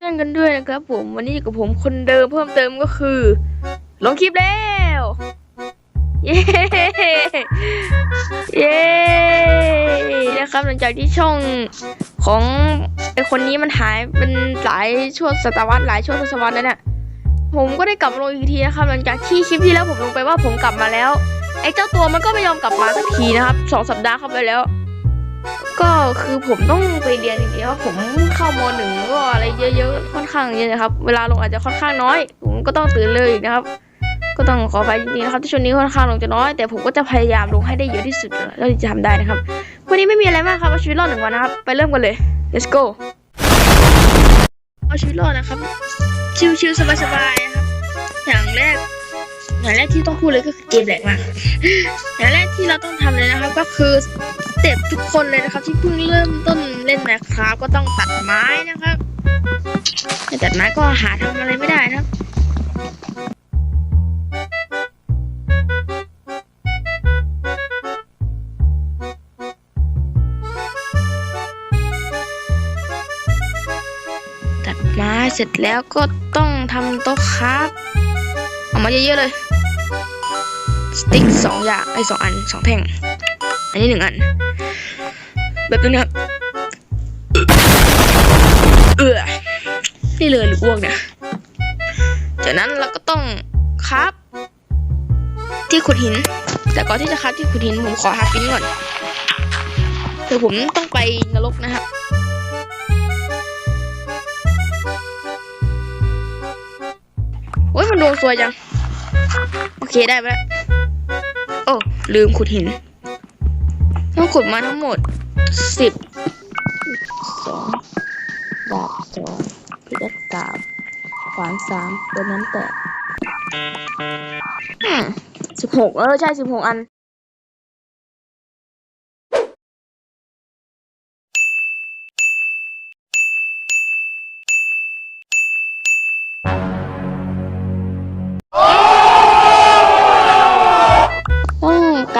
เล่นกันด้วยนะครับผมวันนี้อยู่กับผมคนเดิมเพิ่มเติมก็คือ ลงคลิปแล้ว เย้ เย้นะครับหลังจากที่ช่อง ของไอคนนี้มันหายเป็นหลายช่วงศตวรรษหลายช่วงทศวรรษแล้วเนี่ยผมก็ได้กลับมาลงอีกทีนะครับหลังจากที่คลิปที่แล้วผมลงไปว่าผมกลับมาแล้วไอ้เจ้าตัวมันก็ไม่ยอมกลับมาสักทีนะครับสองสัปดาห์เข้าไปแล้ว ก็คือผมต้องไปเรียนจริงๆว่าผมเข้ามหนึ่งก็อะไรเยอะๆค่อนข้างเยอะนะครับ เวลาลงอาจจะค่อนข้างน้อย ผมก็ต้องตื่นเลยนะครับ ก็ต้องขอไปจริงๆนะครับที่ช่วงนี้ค่อนข้างลงจะน้อย แต่ผมก็จะพยายามลงให้ได้เยอะที่สุดเท่าที่จะทำได้นะครับ วันนี้ไม่มีอะไรมากครับเอาชีวิตรอดหนึ่งวันนะครับ ไปเริ่มกันเลย let's go เอาชีวิตรอดนะครับ ชิวๆสบายๆนะครับ อย่างแรก อย่างแรกที่ต้องพูดเลยก็คือเกมแหลกมากอย่างแรกที่เราต้องทำเลยนะครับ ก็คือสเต็ปทุกคนเลยนะครับ ที่เพิ่งเริ่มต้นเล่นแมคคราฟก็ต้องตัดไม้นะครับไม่ตัดไม้ก็หาทำอะไรไม่ได้นะครับ เสร็จแล้วก็ต้องทำโต๊ะครับเอามาเยอะๆเลย สติ๊กสองอย่างไอ้สองอันสองแท่ง อันนี้หนึ่งอัน แบบนี้นะครับเออนี่เลยหรืออ้วกเนี่ยจากนั้นเราก็ต้องครับที่ขุดหิน แต่ก่อนที่จะครับที่ขุดหินผมขอหาร์ฟินก่อนคือผมต้องไปนรกนะครับ มันดวงสวยจัง โอเคได้ไปแล้ว โอ้ ลืมขุดหินต้องขุดมาทั้งหมดสิบสองดาบสองพิกัดสามขวานสามตัวนั้นแตกสิบหกเออ ใช่สิบหกอัน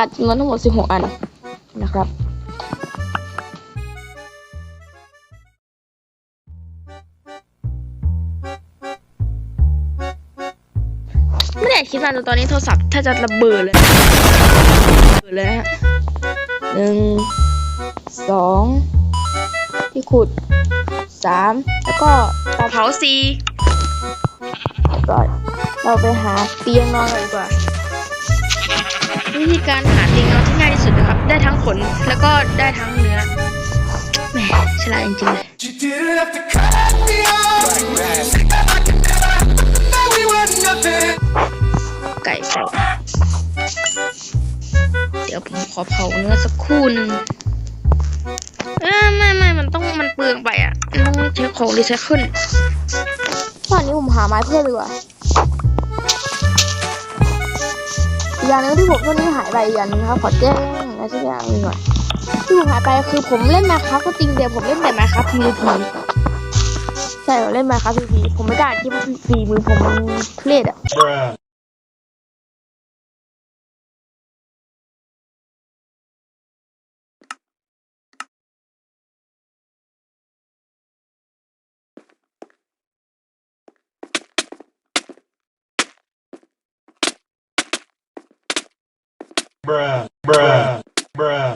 กัดจำนวนทั้งหมด 16 อันนะครับ ไม่ได้คิดนานแต่ตอนนี้โทรศัพท์ถ้าจะระเบิดเลยระเบิดเลยนะฮะหนึ่งสองที่ขุดสามแล้วก็เตาเผาสี่ก่อนเราไปหาเตียงนอนกันดีกว่า วิธีการหาตียงนอนที่ง่ายที่สุดนะครับ ได้ทั้งขนแล้วก็ได้ทั้งเนื้อแหมฉลาดจริงๆเลยไก่ไก่เดี๋ยวผมขอเผาเนื้อสักครู่หนึ่งเอ้ยไม่ไม่มันต้องมันเปลืองไปอะมันต้องใช้ของรีไซเคิลตอนนี้ผมหาไม้เพิ่มดีกว่าอี อย่างหนึงที่ผมช่วงนี้หายไปอีกอย่างหนึงครับขอแจ้งนะไรสักอย่างหนึงก่อยที่ผมหายไปคือผมเล่นมาครับก็จริงแต่ผมเล่นแต่มาครับ PVP ใช่ผมเล่นมาครับ PVP ผมไม่กล้าคิดว่า PVP มือผมมันทุเรศอะ Bruh. Bruh. Bruh. Bruh.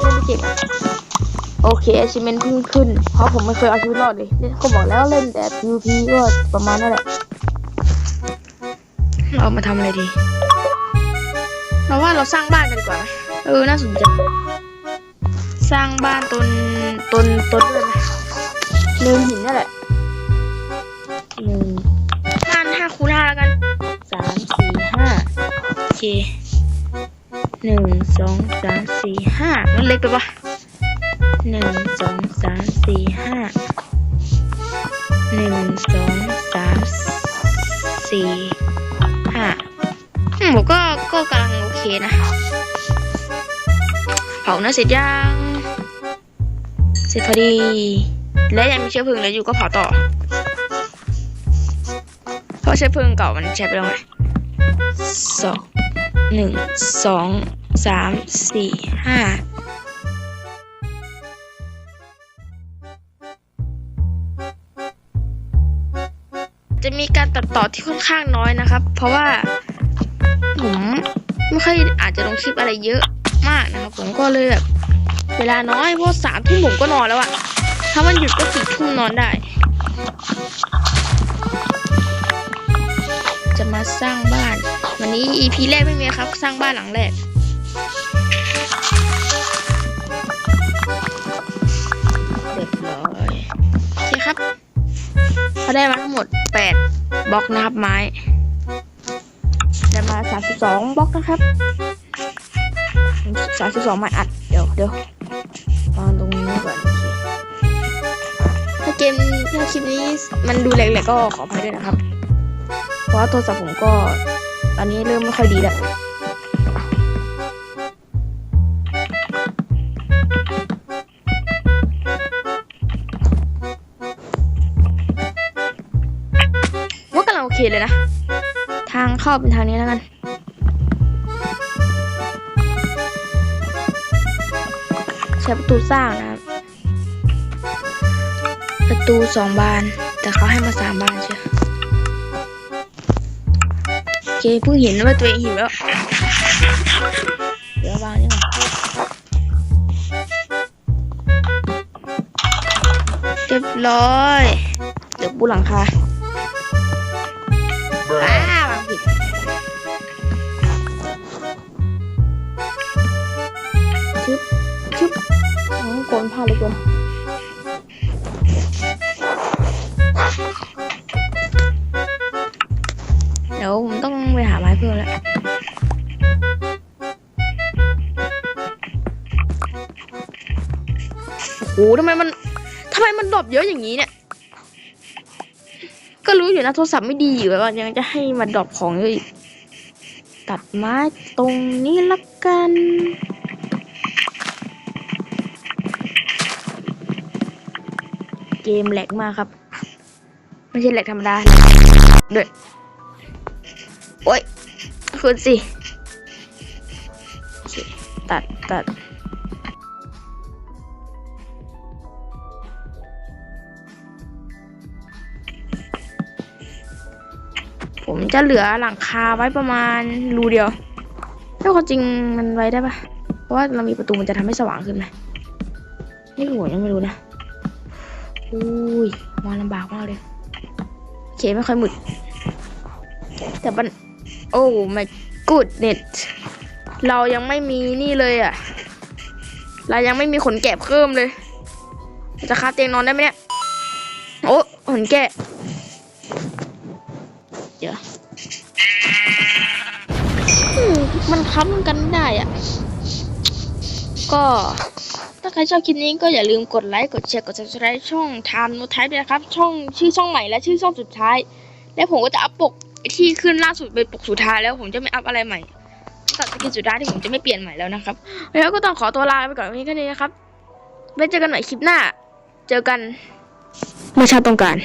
เล่นไม่เก่งอะโอเค achievement เพิ่งขึ้น เพราะผมไม่เคยเอาชีวิตรอดเลยเนี่ยก็บอกแล้วเล่นแต่ PVP ก็ประมาณนั่นแหละ เรามาทำอะไรดี เราว่าเราสร้างบ้านกันดีกว่าไหมเออ น่าสนใจ สร้างบ้านตนตนตนด้วยไหมเนินหินนั่นแหละหนึ่งบ้านห้าคูณห้าแล้วกันสามสี่ห้าโอเค หนึ่งสองสามสี่ห้ามันเล็กไปปะหนึ่งสองสามสี่ห้าหนึ่งสองสามสี่ห้าอืมผมก็ก็กำลังโอเคนะ เผาเนื้อเสร็จยัง เสร็จพอดี และยังมีเชื้อเพลิงเหลืออยู่ก็เผาต่อ เพราะใช้เพลิงเก่ามันใช้ไปแล้วไงสอง หนึ่งสองสามสี่ห้าจะมีการตัดต่อที่ค่อนข้างน้อยนะครับ เพราะว่าผมไม่ค่อยอาจจะลงคลิปอะไรเยอะมากนะครับ ผมก็เลยแบบเวลาน้อยเพราะสามทุ่มผมก็นอนแล้วอะถ้ามันหยุดก็สี่ทุ่มนอนได้ จะมาสร้างบ้าน วันนี้ EP แรกไม่มีครับ สร้างบ้านหลังแรก เรียบร้อยโอเคครับเขาได้มาทั้งหมด 8บล็อกนะครับไม้ ได้มา 32บล็อกนะครับ 32ไม้อัด เดี๋ยวเดี๋ยววางตรงนี้ก่อนถ้าเกมถ้าคลิปนี้มันดูแหลกๆก็ขออภัยด้วยนะครับ เพราะว่าโทรศัพท์ผมก็ อนนี้เริ่มไม่ค่อยดีแล้วว่ากำลังโอเคเลยนะ ทางเข้าเป็นทางนี้แล้วกันใช้ประตูสร้างนะครับประตูสองบาน แต่เขาให้มาสามบานเชี เคเพิ่งเห็นว่าตัวเองหิวแล้ว เดี๋ยววางนี่ก่อนเรียบร้อย เดี๋ยวปูหลังคาอ้าวางผิดชึบชึบโอ้โหโกนผ้าเลยเกิน โอ้ทำไมมันทำไมมันดรอปเยอะอย่างนี้เนี่ย ก็รู้อยู่นะโทรศัพท์ไม่ดีอยู่แล้วยังจะให้มาดรอปของเยอะอีกตัดไม้ตรงนี้ละกัน เกมแหลกมากครับ ไม่ใช่แหลกธรรมดาด้วยโอ้ยคืนสิตัดตัด ผมจะเหลือหลังคาไว้ประมาณรูเดียวถ้าความจริงมันไว้ได้ปะเพราะว่าเรามีประตูมันจะทำให้สว่างขึ้นไหมนี่คือผมยังไม่รู้นะอุ้ยมองลำบากมากเลยโอเคไม่ค่อยหมุดแต่มันโอ้ my good net เรายังไม่มีนี่เลยอะ เรายังไม่มีขนแกะเพิ่มเลย จะคาเตียงนอนได้ไหมเนี่ย โอ้ขนแกะ เยวอืมมันค้ำกันได้อะ ก็ถ้าใครชอบคลิปนี้ก็อย่าลืมกดไลค์ กดแชร์ กด subscribe ช่องทามโนไทด้วยนะครับ ช่องชื่อช่องใหม่และชื่อช่องสุดท้าย และผมก็จะอัพปกที่ขึ้นล่าสุดเป็นปกสุดท้ายแล้วผมจะไม่อัพอะไรใหม่ตัดสกินสุดท้ายที่ผมจะไม่เปลี่ยนใหม่แล้วนะครับ แล้วก็ต้องขอตัวลาไปก่อนวันนี้แค่นี้นะครับไว้เจอกันใหม่คลิปหน้า เจอกันเมื่อชาติต้องการ